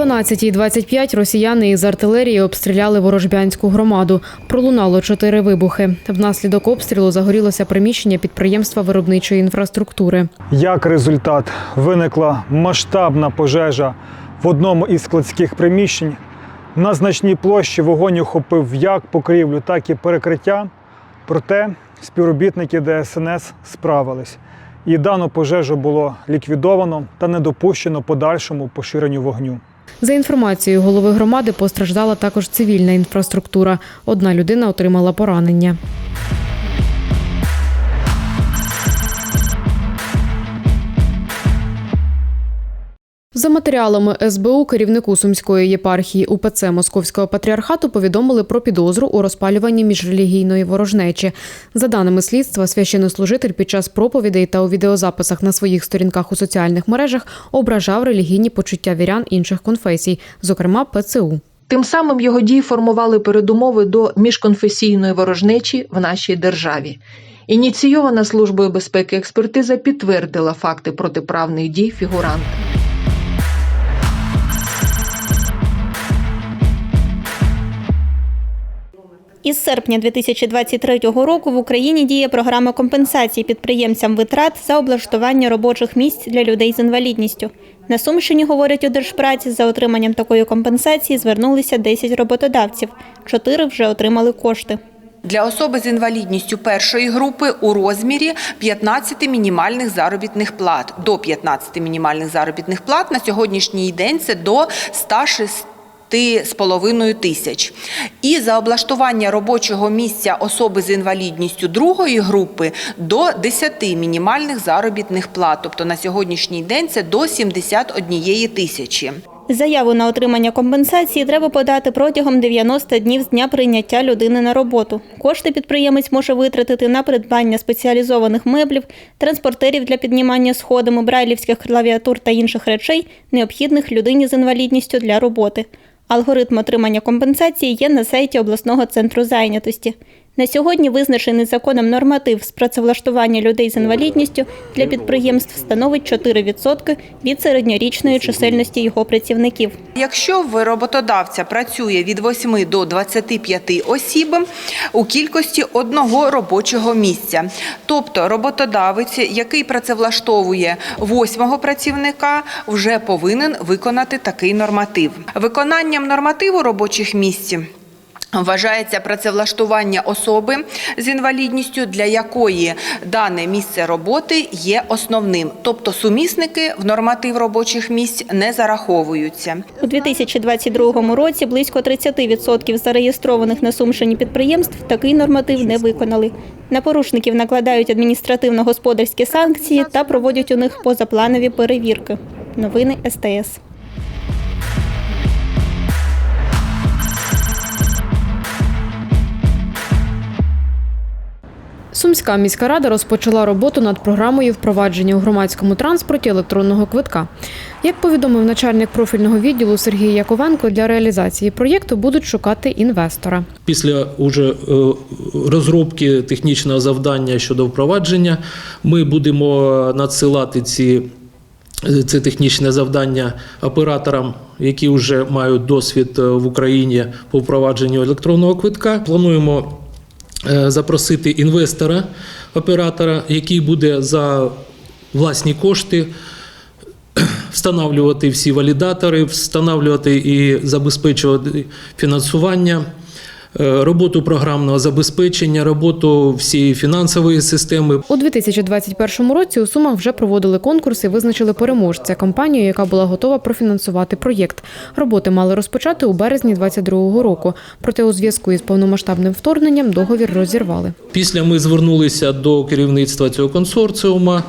12.25 росіяни із артилерії обстріляли ворожбянську громаду. Пролунало чотири вибухи. Внаслідок обстрілу загорілося приміщення підприємства виробничої інфраструктури. Як результат, виникла масштабна пожежа в одному із складських приміщень. На значній площі вогонь охопив як покрівлю, так і перекриття. Проте співробітники ДСНС справились. І дану пожежу було ліквідовано та не допущено подальшому поширенню вогню. За інформацією голови громади, постраждала також цивільна інфраструктура. Одна людина отримала поранення. За матеріалами СБУ керівнику Сумської єпархії УПЦ Московського патріархату повідомили про підозру у розпалюванні міжрелігійної ворожнечі. За даними слідства, священнослужитель під час проповідей та у відеозаписах на своїх сторінках у соціальних мережах ображав релігійні почуття вірян інших конфесій, зокрема ПЦУ. Тим самим його дії формували передумови до міжконфесійної ворожнечі в нашій державі. Ініційована службою безпеки експертиза підтвердила факти протиправних дій фігуранта. Із серпня 2023 року в Україні діє програма компенсації підприємцям витрат за облаштування робочих місць для людей з інвалідністю. На Сумщині, говорять у Держпраці, за отриманням такої компенсації звернулися 10 роботодавців. Чотири вже отримали кошти. Для особи з інвалідністю першої групи у розмірі 15 мінімальних заробітних плат. До 15 мінімальних заробітних плат на сьогоднішній день це до 106 з половиною тисяч. І за облаштування робочого місця особи з інвалідністю другої групи до 10 мінімальних заробітних плат. Тобто на сьогоднішній день це до 71 тисячі. Заяву на отримання компенсації треба подати протягом 90 днів з дня прийняття людини на роботу. Кошти підприємець може витратити на придбання спеціалізованих меблів, транспортерів для піднімання сходами, брайлівських клавіатур та інших речей, необхідних людині з інвалідністю для роботи. Алгоритм отримання компенсації є на сайті обласного центру зайнятості. На сьогодні визначений законом норматив з працевлаштування людей з інвалідністю для підприємств становить 4% від середньорічної чисельності його працівників. Якщо в роботодавця працює від 8 до 25 осіб у кількості одного робочого місця, тобто роботодавець, який працевлаштовує восьмого працівника, вже повинен виконати такий норматив. Виконанням нормативу робочих місць. Вважається працевлаштування особи з інвалідністю, для якої дане місце роботи є основним, тобто сумісники в норматив робочих місць не зараховуються. У 2022 році близько 30% зареєстрованих на Сумщині підприємств такий норматив не виконали. На порушників накладають адміністративно-господарські санкції та проводять у них позапланові перевірки. Новини СТС. Сумська міська рада розпочала роботу над програмою впровадження у громадському транспорті електронного квитка. Як повідомив начальник профільного відділу Сергій Яковенко, для реалізації проєкту будуть шукати інвестора. Після уже е, розробки технічного завдання щодо впровадження ми будемо надсилати ці. е, Це технічне завдання операторам, які вже мають досвід е, в Україні по впровадженню електронного квитка. Плануємо запросити інвестора, оператора, який буде за власні кошти встановлювати всі валідатори, встановлювати і забезпечувати фінансування, е, роботу програмного забезпечення, роботу всієї фінансової системи. У 2021 році у Сумах вже проводили конкурс і визначили переможця компанію, яка була готова профінансувати проєкт. Роботи мали розпочати у березні 2022 року. Проте у зв'язку із повномасштабним вторгненням договір розірвали. Після ми звернулися до керівництва цього консорціума е,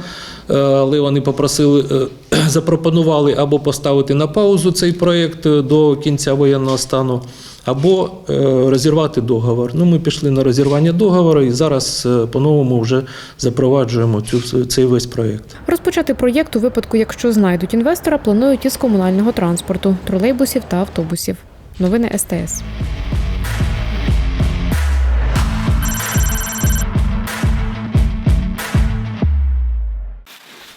але вони попросили, е, запропонували або поставити на паузу цей проєкт е, до кінця воєнного стану, або е, розірвати договор. Ну, ми пішли на розірвання договору і зараз е, по-новому вже запроваджуємо цю, цей весь проєкт. Розпочати проєкт у випадку, якщо знайдуть інвестора, планують із комунального транспорту, тролейбусів та автобусів. Новини СТС.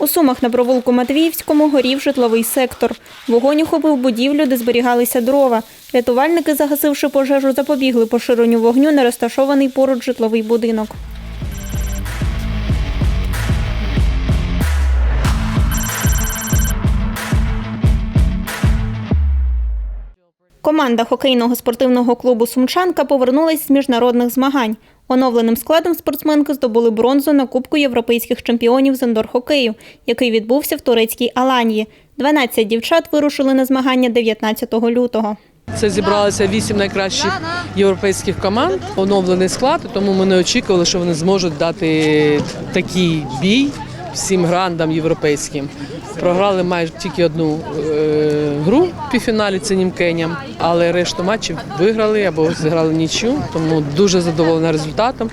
У Сумах на провулку Матвіївському горів житловий сектор. Вогонь охопив будівлю, де зберігалися дрова. Рятувальники, загасивши пожежу, запобігли поширенню вогню на розташований поруч житловий будинок. Команда хокейного спортивного клубу Сумчанка повернулась з міжнародних змагань. Оновленим складом спортсменки здобули бронзу на Кубку європейських чемпіонів з індор-хокею, який відбувся в турецькій Аланії. 12 дівчат вирушили на змагання 19 лютого. Це зібралися вісім найкращих європейських команд, оновлений склад, тому ми не очікували, що вони зможуть дати такий бій всім грандам європейським. Програли майже тільки одну е, гру в півфіналі це німкеням, але решту матчів виграли або зіграли нічю, тому дуже задоволена результатом.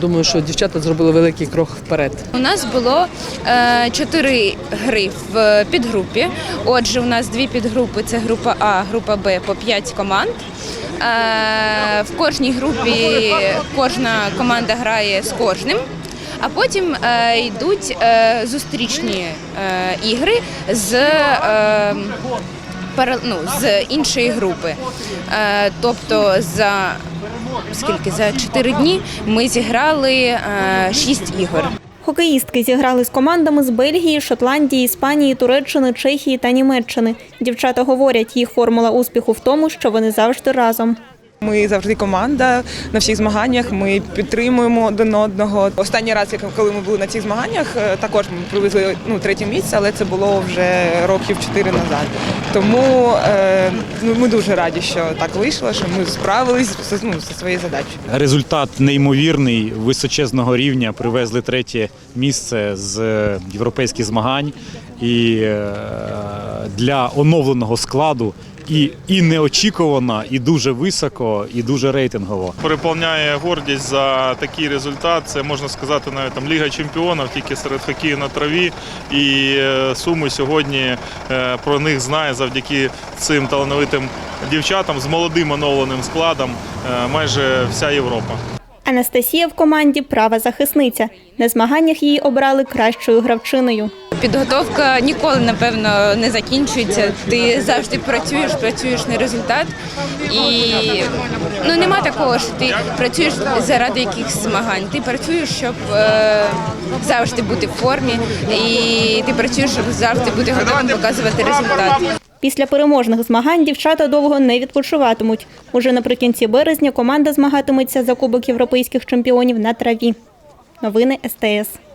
Думаю, що дівчата зробили великий крок вперед. У нас було е, чотири гри в підгрупі. Отже, у нас дві підгрупи це група А, група Б по 5 команд. Е, в кожній групі кожна команда грає з кожним. А потім е, йдуть е, зустрічні е, ігри з, ну, з іншої групи. Тобто за скільки за 4 дні ми зіграли 6 ігор. Хокеїстки зіграли з командами з Бельгії, Шотландії, Іспанії, Туреччини, Чехії та Німеччини. Дівчата говорять, їх формула успіху в тому, що вони завжди разом. Ми завжди команда на всіх змаганнях. Ми підтримуємо один одного. Останній раз, коли ми були на цих змаганнях, е, також ми привезли ну третє місце, але це було вже років чотири назад. Тому е, ну, ми дуже раді, що так вийшло, що ми справились ну, зі своєю задачею. Результат неймовірний, височезного рівня. Привезли третє місце з е, європейських змагань. І для оновленого складу і, і неочікувано, і дуже високо, і дуже рейтингово. переповняє гордість за такий результат. Це можна сказати навіть там Ліга Чемпіонів, тільки серед хокею на траві. І е, Суми сьогодні е, про них знає завдяки цим талановитим дівчатам з молодим оновленим складом е, майже вся Європа. Анастасія в команді права захисниця. На змаганнях її обрали кращою гравчиною. Підготовка ніколи, напевно, не закінчується. Ти завжди працюєш, працюєш на результат. І ну, нема такого, що ти працюєш заради якихось змагань. Ти працюєш, щоб е, завжди бути в формі, і ти працюєш, щоб завжди бути готовим показувати результат. Після переможних змагань дівчата довго не відпочиватимуть. Уже наприкінці березня команда змагатиметься за Кубок європейських чемпіонів на траві. Новини СТС.